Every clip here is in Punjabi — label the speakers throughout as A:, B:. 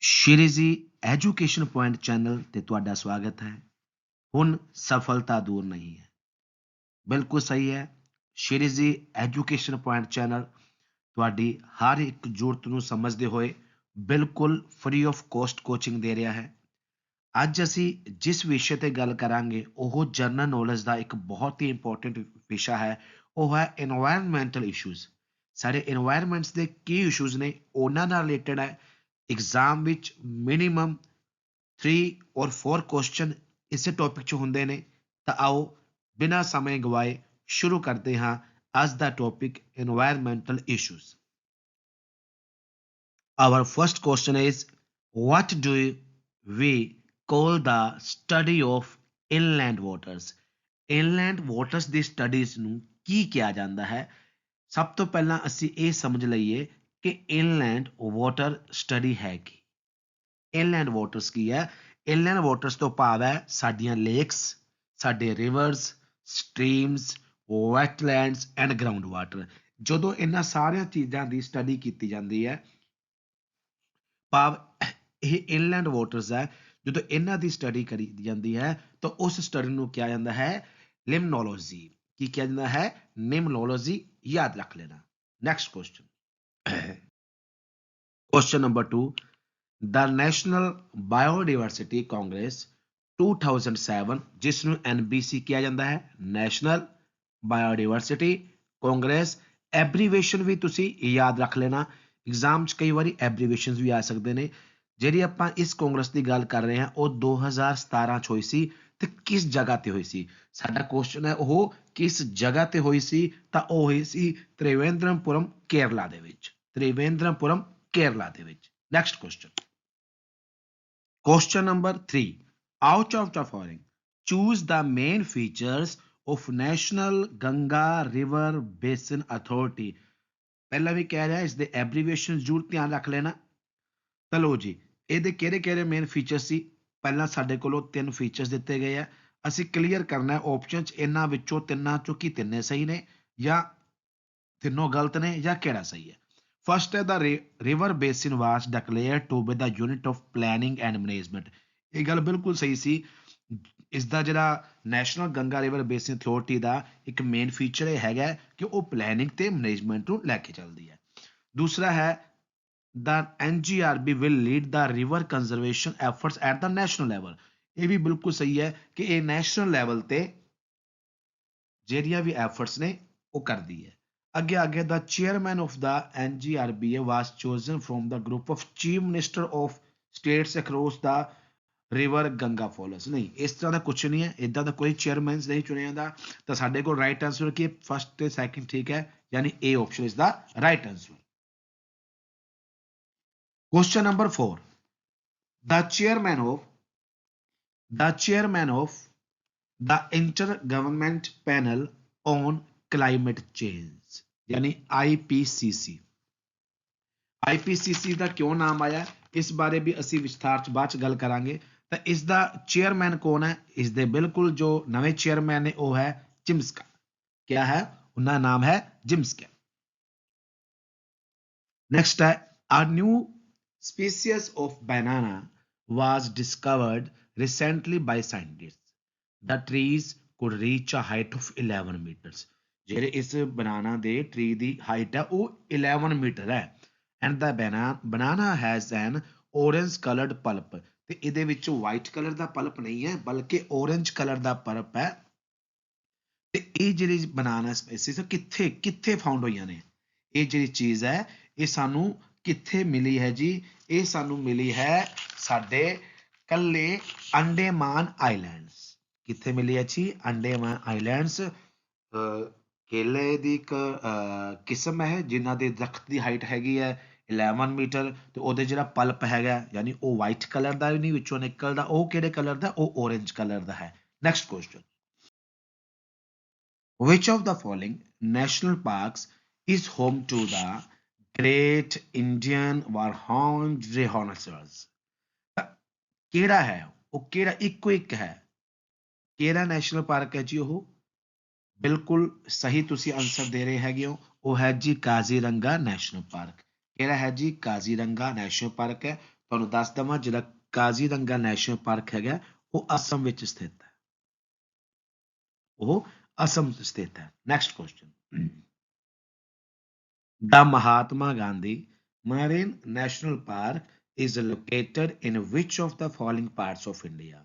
A: ਸ਼੍ਰੀਜੀ ਐਜੂਕੇਸ਼ਨ ਪੁਆਇੰਟ ਚੈਨਲ ਤੇ ਤੁਹਾਡਾ ਸਵਾਗਤ ਹੈ। ਹੁਣ ਸਫਲਤਾ ਦੂਰ ਨਹੀਂ ਹੈ। ਬਿਲਕੁਲ ਸਹੀ ਹੈ। ਸ਼੍ਰੀਜੀ ਐਜੂਕੇਸ਼ਨ ਪੁਆਇੰਟ ਚੈਨਲ ਤੁਹਾਡੀ ਹਰ ਇੱਕ ਜ਼ਰੂਰਤ ਨੂੰ ਸਮਝਦੇ ਹੋਏ ਬਿਲਕੁਲ ਫ੍ਰੀ ਆਫ ਕੋਸਟ ਕੋਚਿੰਗ ਦੇ ਰਿਹਾ ਹੈ। ਅੱਜ ਅਸੀਂ ਜਿਸ ਵਿਸ਼ੇ ਤੇ ਗੱਲ ਕਰਾਂਗੇ, ਉਹ ਜਨਰਲ ਨੌਲੇਜ ਦਾ ਇੱਕ ਬਹੁਤ ਹੀ ਇੰਪੋਰਟੈਂਟ ਵਿਸ਼ਾ ਹੈ। ਉਹ ਹੈ এনवायरमेंटल ਇਸ਼ੂਜ਼ ਸਾਡੇ এনवायरमेंट्स ਦੇ ਕੀ ਇਸ਼ੂਜ਼ ਨੇ, ਉਹਨਾਂ ਨਾਲ ਰਿਲੇਟਡ ਹੈ। ਐਗਜ਼ਾਮ ਵਿੱਚ ਮਿਨੀਮਮ 3 ਔਰ 4 ਕੁਐਸਚਨ ਇਸੇ ਟੌਪਿਕ 'ਚ ਹੁੰਦੇ ਨੇ। ਤਾਂ ਆਓ ਬਿਨਾਂ ਸਮੇਂ ਗਵਾਏ ਸ਼ੁਰੂ ਕਰਦੇ ਹਾਂ ਅੱਜ ਦਾ topic environmental issues our first question is what do we call the study of inland waters? Inland waters ਦੀ ਸਟੱਡੀਜ਼ ਨੂੰ ਕੀ ਕਿਹਾ ਜਾਂਦਾ ਹੈ? ਸਭ ਤੋਂ ਪਹਿਲਾਂ ਅਸੀਂ ਇਹ ਸਮਝ ਲਈਏ ਕਿ ਇਨਲੈਂਡ ਵਾਟਰ ਸਟੱਡੀ ਹੈ ਕੀ ਇਨਲੈਂਡ ਵਾਟਰਸ ਕੀ ਹੈ? ਇਨਲੈਂਡ ਵਾਟਰਸ ਤੋਂ ਭਾਵ ਹੈ ਸਾਡੀਆਂ ਲੇਕਸ ਸਾਡੇ rivers streams wetlands and ground water ਜਦੋਂ ਇਹਨਾਂ ਸਾਰੀਆਂ ਚੀਜ਼ਾਂ ਦੀ ਸਟੱਡੀ ਕੀਤੀ ਜਾਂਦੀ ਹੈ, ਭਾਵ ਇਹ ਇਨਲੈਂਡ ਵਾਟਰਸ ਹੈ, ਜਦੋਂ ਇਹਨਾਂ ਦੀ ਸਟੱਡੀ ਕਰੀ ਜਾਂਦੀ ਹੈ, ਤਾਂ ਉਸ ਸਟੱਡੀ ਨੂੰ ਕਿਹਾ ਜਾਂਦਾ ਹੈ ਲਿਮਨੋਲੋਜੀ ਕੀ ਕਿਹਾ ਜਾਂਦਾ ਹੈ? ਨਿਮਨੋਲੋਜੀ ਯਾਦ ਰੱਖ ਲੈਣਾ। ਨੈਕਸਟ ਕੁਐਸਚਨ ਕੁਐਸਚਨ ਨੰਬਰ 2 ਦਾ ਨੈਸ਼ਨਲ ਬਾਇਓਡਾਇਵਰਸਿਟੀ ਕਾਂਗਰਸ 2007 ਜਿਸ ਨੂੰ NBC ਕਿਹਾ ਜਾਂਦਾ ਹੈ ਨੈਸ਼ਨਲ ਬਾਇਓਡਾਇਵਰਸਿਟੀ ਕਾਂਗਰਸ ਐਬਰੀਵੇਸ਼ਨ ਵੀ ਤੁਸੀਂ ਯਾਦ ਰੱਖ ਲੈਣਾ ਐਗਜ਼ਾਮ 'ਚ ਕਈ ਵਾਰੀ ਐਬਰੀਵੇਸ਼ਨਸ ਵੀ ਆ ਸਕਦੇ ਨੇ ਜਿਹੜੀ ਆਪਾਂ ਇਸ ਕਾਂਗਰਸ ਦੀ ਗੱਲ ਕਰ ਰਹੇ ਹਾਂ ਉਹ 2017 'ਚ ਹੋਈ ਸੀ ਤੇ ਕਿਸ ਜਗ੍ਹਾ ਤੇ ਹੋਈ ਸੀ ਸਾਡਾ ਕੁਐਸਚਨ ਹੈ ਉਹ ਕਿਸ ਜਗ੍ਹਾ ਤੇ ਹੋਈ ਸੀ ਤਾਂ ਉਹ ਹੋਈ ਸੀ ਤ੍ਰਿਵੇਂਦਰਮਪੁਰਮ ਕੇਰਲਾ ਦੇ ਵਿੱਚ ਤ੍ਰਿਵੇਂਦਰਮਪੁਰਮ ਕੇਰਲਾ ਦੇ ਵਿੱਚ। Next question question number 3 out of the following. Choose the main features of national Ganga river basin authority. ਪਹਿਲਾਂ ਵੀ ਕਹਿ ਰਿਹਾ ਇਸ ਦੇ ਐਬਰੀਵੇਸ਼ਨ ਜ਼ਰੂਰ ਧਿਆਨ ਰੱਖ ਲੈਣਾ। ਚਲੋ ਜੀ, ਇਹਦੇ ਕਿਹੜੇ ਕਿਹੜੇ ਮੇਨ ਫੀਚਰ ਸੀ? ਪਹਿਲਾਂ ਸਾਡੇ ਕੋਲੋਂ ਤਿੰਨ ਫੀਚਰਸ ਦਿੱਤੇ ਗਏ ਆ। ਅਸੀਂ ਕਲੀਅਰ ਕਰਨਾ ਹੈ ਆਪਸ਼ਨ ਇਹਨਾਂ ਵਿੱਚੋਂ ਤਿੰਨਾਂ ਚੋਂ ਕੀ ਤਿੰਨੇ ਸਹੀ ਨੇ ਜਾਂ ਤਿੰਨੋਂ ਗਲਤ ਨੇ ਜਾਂ ਕਿਹੜਾ ਸਹੀ ਹੈ। ਫਸਟ ਹੈ the river basin was declared to be the unit of planning and management ਇਹ ਗੱਲ ਬਿਲਕੁਲ ਸਹੀ ਸੀ। ਇਸ ਦਾ ਜਿਹੜਾ national Ganga river basin authority ਦਾ ਇੱਕ ਮੇਨ ਫੀਚਰ ਇਹ ਹੈਗਾ ਕਿ ਉਹ ਪਲੈਨਿੰਗ ਤੇ ਮੈਨੇਜਮੈਂਟ ਨੂੰ ਲੈ ਕੇ ਚੱਲਦੀ ਹੈ। ਦੂਸਰਾ ਹੈ the NGRB will lead the river conservation efforts at the national level ਇਹ ਵੀ ਬਿਲਕੁਲ ਸਹੀ ਹੈ ਕਿ ਇਹ ਨੈਸ਼ਨਲ ਲੈਵਲ ਤੇ ਜਿਹੜੀਆਂ ਵੀ ਐਫਰਟਸ ਨੇ ਉਹ ਕਰਦੀ ਹੈ। ਅੱਗੇ ਅੱਗੇ the chairman of the NGRBA was chosen from the group of chief minister of states across the river Ganga falls ਨਹੀਂ ਇਸ ਤਰ੍ਹਾਂ ਦਾ ਕੁਝ ਨਹੀਂ ਹੈ ਇਦਾਂ ਦਾ ਕੋਈ ਚੇਅਰਮੈਨ ਨਹੀਂ ਚੁਣਿਆ ਜਾਂਦਾ ਤਾਂ ਸਾਡੇ ਕੋਲ ਰਾਈਟ ਆਨਸਰ ਕੀ ਫਸਟ ਤੇ ਸੈਕਿੰਡ ਠੀਕ ਹੈ ਯਾਨੀ A option is the right answer Question number four. The chairman of the chairman of the Intergovernment Panel on Climate Change यानी IPCC IPCC ਦਾ ਕਿਉਂ ਨਾਮ ਆਇਆ ਇਸ ਬਾਰੇ ਵੀ ਅਸੀਂ ਵਿਸਥਾਰ ਚ ਬਾਅਦ ਚ ਗੱਲ ਕਰਾਂਗੇ ਤਾਂ ਇਸ ਦਾ ਚੇਅਰਮੈਨ ਕੌਣ ਹੈ ਇਸ ਦੇ ਬਿਲਕੁਲ ਜੋ ਨਵੇਂ ਚੇਅਰਮੈਨ ਨੇ ਉਹ ਹੈ ਜਿਮਸਕਾ ਕਿਆ ਹੈ ਉਹਨਾਂ ਦਾ ਨਾਮ ਹੈ ਜਿਮਸਕਾ ਨੈਕਸਟ ਹੈ a new species of banana was discovered recently by scientists. The trees could reach a height of 11 meters. ਜਿਹੜੇ ਇਸ ਬਨਾਨਾ ਦੇ ਟਰੀ ਦੀ ਹਾਈਟ ਹੈ ਉਹ 11 ਮੀਟਰ ਹੈ। And the banana has an orange colored pulp. ਤੇ ਇਹਦੇ ਵਿੱਚ ਵਾਈਟ ਕਲਰ ਦਾ ਪਲਪ ਨਹੀਂ ਹੈ, ਬਲਕਿ orange ਕਲਰ ਦਾ ਪਲਪ ਹੈ। ਤੇ ਇਹ ਜਿਹੜੀ ਬਨਾਨਾ ਸਪੀਸੀਜ਼ ਕਿੱਥੇ ਕਿੱਥੇ ਫਾਊਂਡ ਹੋਈਆਂ ਨੇ? ਇਹ ਜਿਹੜੀ ਚੀਜ਼ ਹੈ, ਇਹ ਸਾਨੂੰ ਕਿੱਥੇ ਮਿਲੀ ਹੈ ਜੀ? ਇਹ ਸਾਨੂੰ ਮਿਲੀ ਹੈ ਸਾਡੇ ਕੱਲੇ ਅੰਡੇਮਾਨ ਆਈਲੈਂਡਸ ਕਿੱਥੇ ਮਿਲੀ ਹੈ ਜੀ? ਅੰਡੇਮਾਨ ਆਈਲੈਂਡਸ ਕੇਲੇ ਦੀ ਇੱਕ ਕਿਸਮ ਹੈ ਜਿਨ੍ਹਾਂ ਦੇ ਦਰਖਤ ਦੀ ਹਾਈਟ ਹੈਗੀ ਹੈ 11 ਮੀਟਰ ਤੇ ਉਹਦੇ ਜਿਹੜਾ ਪਲਪ ਹੈਗਾ, ਯਾਨੀ ਉਹ ਵਾਈਟ ਕਲਰ ਦਾ ਨਹੀਂ, ਵਿੱਚੋਂ ਨਿਕਲਦਾ, ਉਹ ਕਿਹੜੇ ਕਲਰ ਦਾ? ਉਹ orange ਕਲਰ ਦਾ ਹੈ। Next question which of the following national parks is home to the great indian warhound rhinoceros? ਕਿਹੜਾ ਹੈ ਉਹ? ਕਿਹੜਾ ਇੱਕੋ ਇੱਕ ਹੈ? ਕਿਹੜਾ ਨੈਸ਼ਨਲ ਪਾਰਕ ਹੈ ਜੀ ਉਹ? ਬਿਲਕੁਲ ਸਹੀ ਤੁਸੀਂ ਆਨਸਰ ਦੇ ਰਹੇ ਹੈਗੇ ਹੋ। ਉਹ ਹੈ ਜੀ ਕਾਜ਼ੀਰੰਗਾ ਨੈਸ਼ਨਲ ਪਾਰਕ। ਕਿਹੜਾ ਹੈ ਜੀ? ਕਾਜ਼ੀਰੰਗਾ ਨੈਸ਼ਨਲ ਪਾਰਕ ਹੈ। ਤੁਹਾਨੂੰ ਦੱਸ ਦਵਾਂ ਜਿਹੜਾ ਕਾਜ਼ੀਰੰਗਾ ਨੈਸ਼ਨਲ ਪਾਰਕ ਹੈਗਾ ਉਹ ਅਸਮ ਵਿੱਚ ਸਥਿਤ ਹੈ। ਉਹ ਅਸਮ ਵਿੱਚ ਸਥਿਤ ਹੈ। Next question the Mahatma Gandhi Marine national park is located in which of the following parts of India?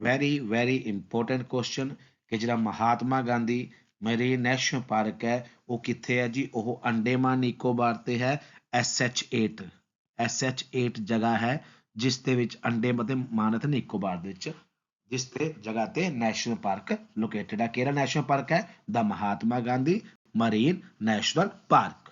A: Very, very important question. ਕਿ ਜਿਹੜਾ Mahatma Gandhi marine national park ਹੈ, ਉਹ ਕਿੱਥੇ ਹੈ ਜੀ ਉਹ ਅੰਡੇਮਾਨ ਨਿਕੋਬਾਰ ਤੇ ਹੈ SH8 SH8 ਜਗ੍ਹਾ ਹੈ, ਜਿਸ ਦੇ ਵਿੱਚ ਅੰਡੇਮਾਨ ਤੇ ਮਾਨਤ ਨਿਕੋਬਾਰ ਦੇ ਵਿੱਚ, ਜਿਸ ਤੇ ਜਗ੍ਹਾ ਤੇ ਨੈਸ਼ਨਲ ਪਾਰਕ ਲੋਕੇਟਡ ਹੈ ਕਿਹੜਾ ਨੈਸ਼ਨਲ ਪਾਰਕ ਹੈ the Mahatma Gandhi marine national park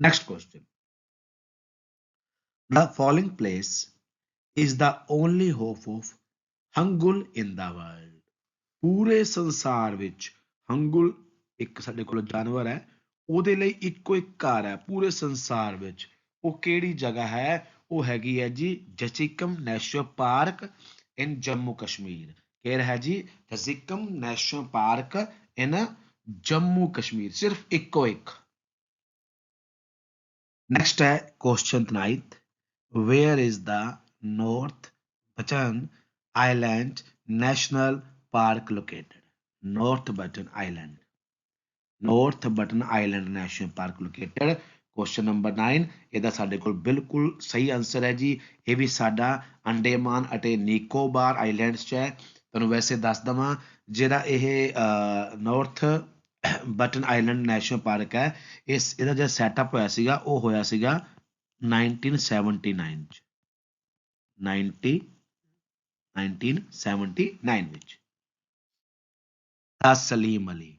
A: next question. The following place is the only hope of hangul in the world. ਪੂਰੇ ਸੰਸਾਰ ਵਿੱਚ ਹੰਗੁਲ ਇੱਕ ਸਾਡੇ ਕੋਲ ਜਾਨਵਰ ਹੈ, ਉਹਦੇ ਲਈ ਇੱਕੋ ਇੱਕ ਘਰ ਹੈ, ਪੂਰੇ ਸੰਸਾਰ ਵਿੱਚ। ਉਹ ਕਿਹੜੀ ਜਗ੍ਹਾ ਹੈ? ਉਹ ਹੈਗੀ ਹੈ ਜੀ Dachigam national park in Jammu Kashmir. ਕਹਿ ਰਿਹਾ ਜੀ Dachigam national park in Jammu Kashmir, ਸਿਰਫ ਇੱਕੋ ਇੱਕ। ਨੈਕਸਟ ਹੈ question ninth. Where is the North Button Island National Park located? North Button Island. North Button Island National Park located. Question number 9 ਇਹਦਾ ਸਾਡੇ ਕੋਲ ਬਿਲਕੁਲ ਸਹੀ ਆਨਸਰ ਹੈ ਜੀ ਇਹ ਵੀ ਸਾਡਾ ਅੰਡੇਮਾਨ ਅਤੇ ਨਿਕੋਬਾਰ ਆਈਲੈਂਡਸ 'ਚ ਹੈ ਤੁਹਾਨੂੰ ਵੈਸੇ ਦੱਸ ਦਵਾਂ, ਜਿਹੜਾ ਇਹ north button island national park ਹੈ, ਇਸ, ਇਹਦਾ ਜਿਹੜਾ ਸੈਟਅਪ ਹੋਇਆ ਸੀਗਾ, ਉਹ ਹੋਇਆ ਸੀਗਾ 1979 ਚ 90 1979 ਵਿੱਚ the Salim Ali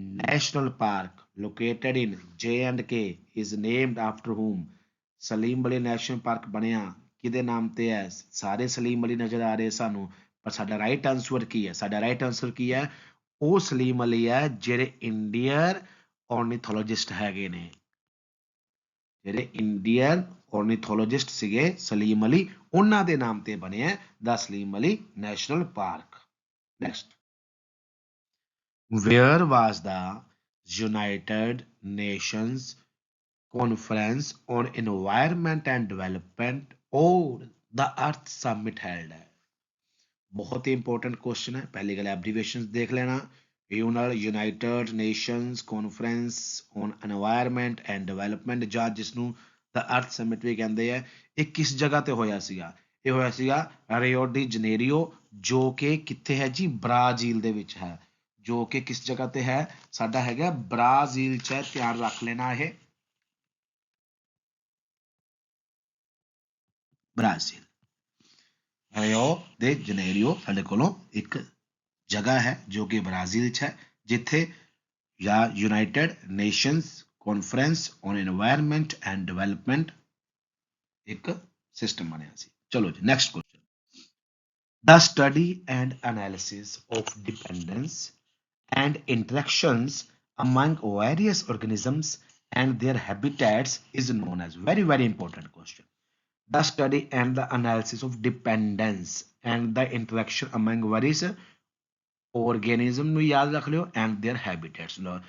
A: National Park located in J&K is named after whom? Salim Ali national park ਬਣਿਆ ਕਿਹਦੇ ਨਾਮ ਤੇ ਹੈ? ਸਾਰੇ ਸਲੀਮ ਅਲੀ ਨਜ਼ਰ ਆ ਰਹੇ ਸਾਨੂੰ ਪਰ ਸਾਡਾ ਰਾਈਟ ਆਨਸਰ ਕੀ ਹੈ? ਸਾਡਾ ਰਾਈਟ ਆਨਸਰ ਕੀ ਹੈ? ਉਹ ਸਲੀਮ ਅਲੀ ਹੈ ਜਿਹੜੇ ਇੰਡੀਅਨ ornithologist ਹੈਗੇ ਨੇ। ਜਿਹੜੇ ਇੰਡੀਅਨ ornithologist ਸੀਗੇ ਸਲੀਮ ਅਲੀ ਉਹਨਾਂ ਦੇ ਨਾਮ ਤੇ ਬਣਿਆ the Salim Ali national park next Where was the United Nations Conference on Environment and Development or the Earth Summit held है बहुत ही इंपॉर्टेंट क्वेश्चन है पहले गले एब्रीवेशन देख लेना united nations conference on environment and development ਜਾਂ ਜਿਸ ਨੂੰ ਦਾ ਅਰਥ ਸਮਿਟ ਵੀ ਕਹਿੰਦੇ ਆ ਇਹ ਕਿਸ ਜਗ੍ਹਾ ਤੇ ਹੋਇਆ ਸੀਗਾ ਇਹ ਹੋਇਆ ਸੀਗਾ ਰਿਓ ਡੀ ਜਨੇਰੀਓ ਜੋ ਕਿ ਕਿੱਥੇ ਹੈ ਜੀ ਬ੍ਰਾਜ਼ੀਲ ਦੇ ਵਿੱਚ ਹੈ जो कि किस जगह पर है? साडा है ब्राज़ील, च तैयार रख लेना है। ब्राज़ील। जनेरियो साढ़े को एक जगह है जो कि ब्राज़ील च है जिथे या united nation conference on environment and development एक सिस्टम बनया चलो जी, next question. The study and analysis of dependence and interactions among various organisms and their habitats is known as very very important question the study and the analysis of dependence and the interaction among various organism ਨੂੰ ਯਾਦ ਰੱਖ ਲਿਓ and their habitats ਨੂੰ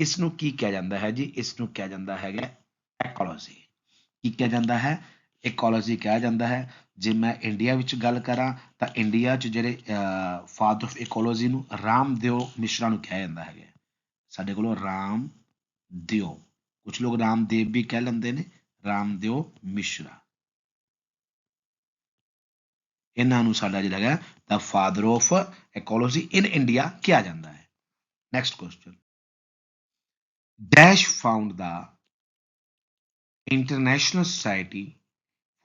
A: ਇਸ ਨੂੰ ਕੀ ਕਿਹਾ ਜਾਂਦਾ ਹੈ ਜੀ ਇਸ ਨੂੰ ਕਿਹਾ ਜਾਂਦਾ ਹੈਗਾ ecology ਕੀ ਕਿਹਾ ਜਾਂਦਾ ਹੈ ecology ਕਿਹਾ ਜਾਂਦਾ ਹੈ ਜੇ ਮੈਂ ਇੰਡੀਆ ਵਿੱਚ ਗੱਲ ਕਰਾਂ, ਤਾਂ ਇੰਡੀਆ 'ਚ ਜਿਹੜੇ ਫਾਦਰ ਆਫ ਇਕੋਲੋਜੀ ਨੂੰ ਰਾਮਦੇਵ ਮਿਸ਼ਰਾ ਨੂੰ ਕਿਹਾ ਜਾਂਦਾ ਹੈਗਾ। ਸਾਡੇ ਕੋਲੋਂ ਰਾਮ ਦਿਓ। ਕੁਝ ਲੋਕ ਰਾਮਦੇਵ ਵੀ ਕਹਿ ਲੈਂਦੇ ਨੇ ਰਾਮਦੇਵ ਮਿਸ਼ਰਾ। ਇਹਨਾਂ ਨੂੰ ਸਾਡਾ ਜਿਹੜਾ ਹੈਗਾ the father of ecology in India ਕਿਹਾ ਜਾਂਦਾ ਹੈ। Next question dash found the international society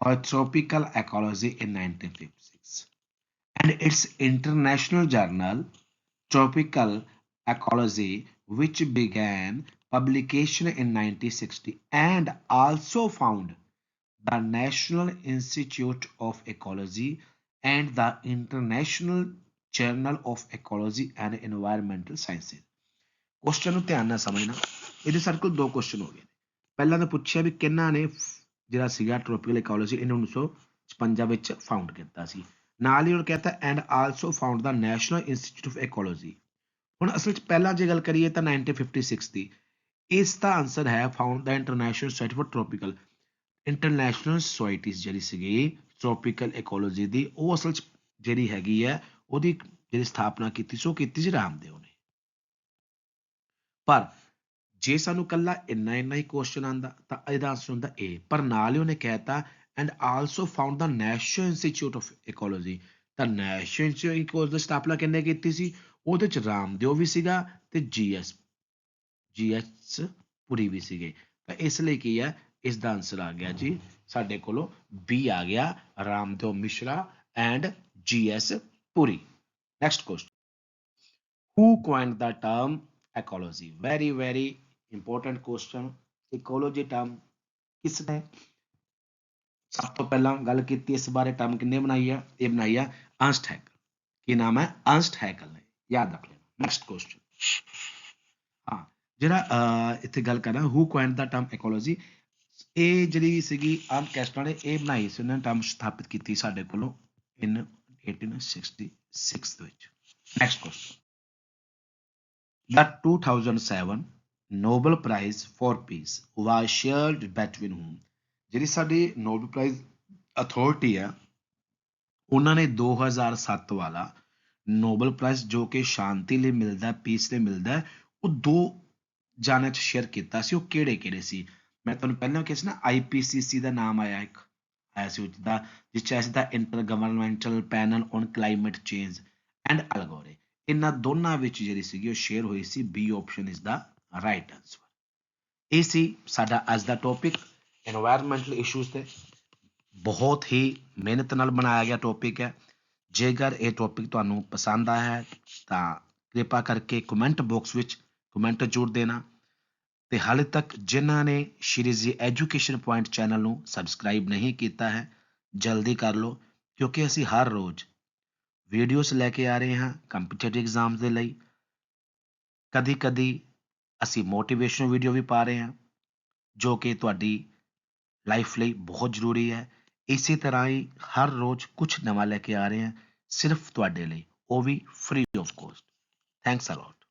A: for tropical ecology in 1956 and its international journal tropical ecology which began publication in 1960 and also found the national institute of ecology and the international journal of ecology and environmental sciences question ਨੂੰ ਧਿਆਨ ਨਾਲ ਸਮਝਣਾ ਇਹਦੇ ਸਾਡੇ ਕੋਲ ਦੋ ਕੁਐਸਚਨ ਹੋ ਗਏ ਪਹਿਲਾਂ ਤਾਂ ਪੁੱਛਿਆ ਵੀ ਕਿੰਨਾ ਨੇ ਜਿਹੜਾ ਸੀਗਾ ਟ੍ਰੋਪੀਕਲ ਇਕੋਲੋਜੀ ਇਹਨੂੰ 1956 ਵਿੱਚ ਫਾਊਂਡ ਕੀਤਾ ਸੀ। ਨਾਲ ਹੀ ਉਹ ਕਹਿੰਦਾ and also found the national institute of ecology ਹੁਣ ਅਸਲ 'ਚ ਪਹਿਲਾਂ ਜੇ ਗੱਲ ਕਰੀਏ ਤਾਂ 1956 ਦੀ, ਇਸ ਦਾ ਆਨਸਰ ਹੈ found the international society for tropical international societies ਜਿਹੜੀ ਸੀਗੀ ਟ੍ਰੋਪੀਕਲ ਇਕੋਲੋਜੀ ਦੀ, ਉਹ ਅਸਲ 'ਚ ਜਿਹੜੀ ਹੈਗੀ ਹੈ, ਉਹਦੀ ਜਿਹੜੀ ਸਥਾਪਨਾ ਕੀਤੀ ਸੀ, ਉਹ ਕੀਤੀ ਸੀ ਰਾਮਦੇਵ ਨੇ। ਪਰ ਜੇ ਸਾਨੂੰ ਕੱਲਾ ਇੰਨਾ ਇੰਨਾ ਹੀ ਕੁਐਸਚਨ ਆਂਦਾ ਤਾਂ ਇਹਦਾ ਆਨਸਰ ਹੁੰਦਾ A. ਪਰ ਨਾਲ ਹੀ ਉਹਨੇ ਕਹਿਤਾ and also found the national institute of ecology ਤਾਂ ਨੈਸ਼ਨਲ ਇੰਸਟੀਚਿਊਟ ਦੀ ਸਥਾਪਨਾ ਕਿੰਨੇ ਕੀਤੀ ਸੀ? ਉਹਦੇ ਚ ਰਾਮਦੇਵ ਵੀ ਸੀਗਾ ਤੇ ਜੀਐਸ ਜੀਐਸ ਪੁਰੀ ਵੀ ਸੀਗੇ। ਤਾਂ ਇਸ ਲਈ ਕੀ ਹੈ? ਇਸ ਦਾ ਆਨਸਰ ਆ ਗਿਆ ਜੀ। ਸਾਡੇ ਕੋਲੋਂ ਬੀ ਆ ਗਿਆ, Ramdeo Misra and GS Puri. Next question who coined the term ecology? Very very important question ecology term ਕਿਸ ਨੇ ਸਭ ਤੋਂ ਪਹਿਲਾਂ ਗੱਲ ਕੀਤੀ ਇਸ ਬਾਰੇ ਟਰਮ ਕਿੰਨੇ ਬਣਾਈ ਹੈ ਇਹ ਬਣਾਈ ਹੈ ਅਰਨਸਟ ਹੈਕਲ ਕੀ ਨਾਮ ਹੈ ਅਰਨਸਟ ਹੈਕਲ ਨੇ ਯਾਦ ਰੱਖ ਲੈਣਾ ਨੈਕਸਟ ਕੁਐਸਚਨ ਹਾਂ ਜਿਹੜਾ ਅਹ, ਇੱਥੇ ਗੱਲ ਕਰਨਾ ਹੂ ਕੁਆਇੰਟ ਦਾ ਟਰਮ ecology ਇਹ ਜਿਹੜੀ ਸੀਗੀ ਆਮ ਕੈਸਟਰਾਂ ਨੇ ਇਹ ਬਣਾਈ ਸੀ ਉਹਨਾਂ ਨੇ ਟਰਮ ਸਥਾਪਿਤ ਕੀਤੀ ਸਾਡੇ ਕੋਲੋਂ ਇਨ 1866 ਦੇ ਵਿੱਚ next question The 2007 Nobel Prize for Peace was shared between whom? ਜਿਹੜੀ ਸਾਡੀ ਨੋਬਲ ਪ੍ਰਾਈਜ਼ ਅਥਾਰਟੀ ਹੈ, ਉਹਨਾਂ ਨੇ 2007 ਵਾਲਾ ਨੋਬਲ ਪ੍ਰਾਈਜ਼ ਜੋ ਕਿ ਸ਼ਾਂਤੀ ਲਈ ਮਿਲਦਾ ਪੀਸ ਲਈ ਮਿਲਦਾ, ਉਹ ਦੋ ਜਾਣਿਆਂ ਚ ਸ਼ੇਅਰ ਕੀਤਾ ਸੀ, ਉਹ ਕਿਹੜੇ ਕਿਹੜੇ ਸੀ? ਮੈਂ ਤੁਹਾਨੂੰ ਪਹਿਲਾਂ ਕਿਹਾ ਸੀ ਨਾ IPCC ਦਾ ਨਾਮ ਆਇਆ ਇੱਕ, ਆਇਆ ਸੀ ਜਿਹਦਾ ਜਿਸ ਚ ਆਇਆ ਸੀ the intergovernmental panel on climate change and Al Gore ਇਹਨਾਂ ਦੋਨਾਂ ਵਿੱਚ ਜਿਹੜੀ ਸੀਗੀ ਉਹ ਸ਼ੇਅਰ ਹੋਈ ਸੀ B option is the. Right answer ਇਹ ਸੀ ਸਾਡਾ ਅੱਜ ਦਾ ਟੌਪਿਕ এনवायरमेंटਲ ਇਸ਼ੂਜ਼ ਤੇ ਬਹੁਤ ਹੀ ਮਿਹਨਤ ਨਾਲ ਬਣਾਇਆ ਗਿਆ ਟੌਪਿਕ ਹੈ ਜੇਕਰ ਇਹ ਟੌਪਿਕ ਤੁਹਾਨੂੰ ਪਸੰਦ ਆਇਆ ਹੈ ਤਾਂ ਕਿਰਪਾ ਕਰਕੇ ਕਮੈਂਟ ਬਾਕਸ ਵਿੱਚ ਕਮੈਂਟ ਜ਼ਰੂਰ ਦੇਣਾ ਤੇ ਹਾਲੇ ਤੱਕ ਜਿਨ੍ਹਾਂ ਨੇ Shri ji education point channel ਨੂੰ ਸਬਸਕ੍ਰਾਈਬ ਨਹੀਂ ਕੀਤਾ ਹੈ ਜਲਦੀ ਕਰ ਲਓ ਕਿਉਂਕਿ ਅਸੀਂ ਹਰ ਰੋਜ਼ ਵੀਡੀਓਜ਼ ਲੈ ਕੇ ਆ ਰਹੇ ਹਾਂ ਕੰਪੀਟੀਟਿਵ ਐਗਜ਼ਾਮਸ ਦੇ ਲਈ ਕਦੀ-ਕਦੀ ਅਸੀਂ ਮੋਟੀਵੇਸ਼ਨਲ ਵੀਡੀਓ ਵੀ ਪਾ ਰਹੇ ਹਾਂ, ਜੋ ਕਿ ਤੁਹਾਡੀ ਲਾਈਫ ਲਈ ਬਹੁਤ ਜ਼ਰੂਰੀ ਹੈ। ਇਸੇ ਤਰ੍ਹਾਂ ਹੀ ਹਰ ਰੋਜ਼ ਕੁਝ ਨਵਾਂ ਲੈ ਕੇ ਆ ਰਹੇ ਹਾਂ, ਸਿਰਫ ਤੁਹਾਡੇ ਲਈ, ਉਹ ਵੀ free of cost thanks a lot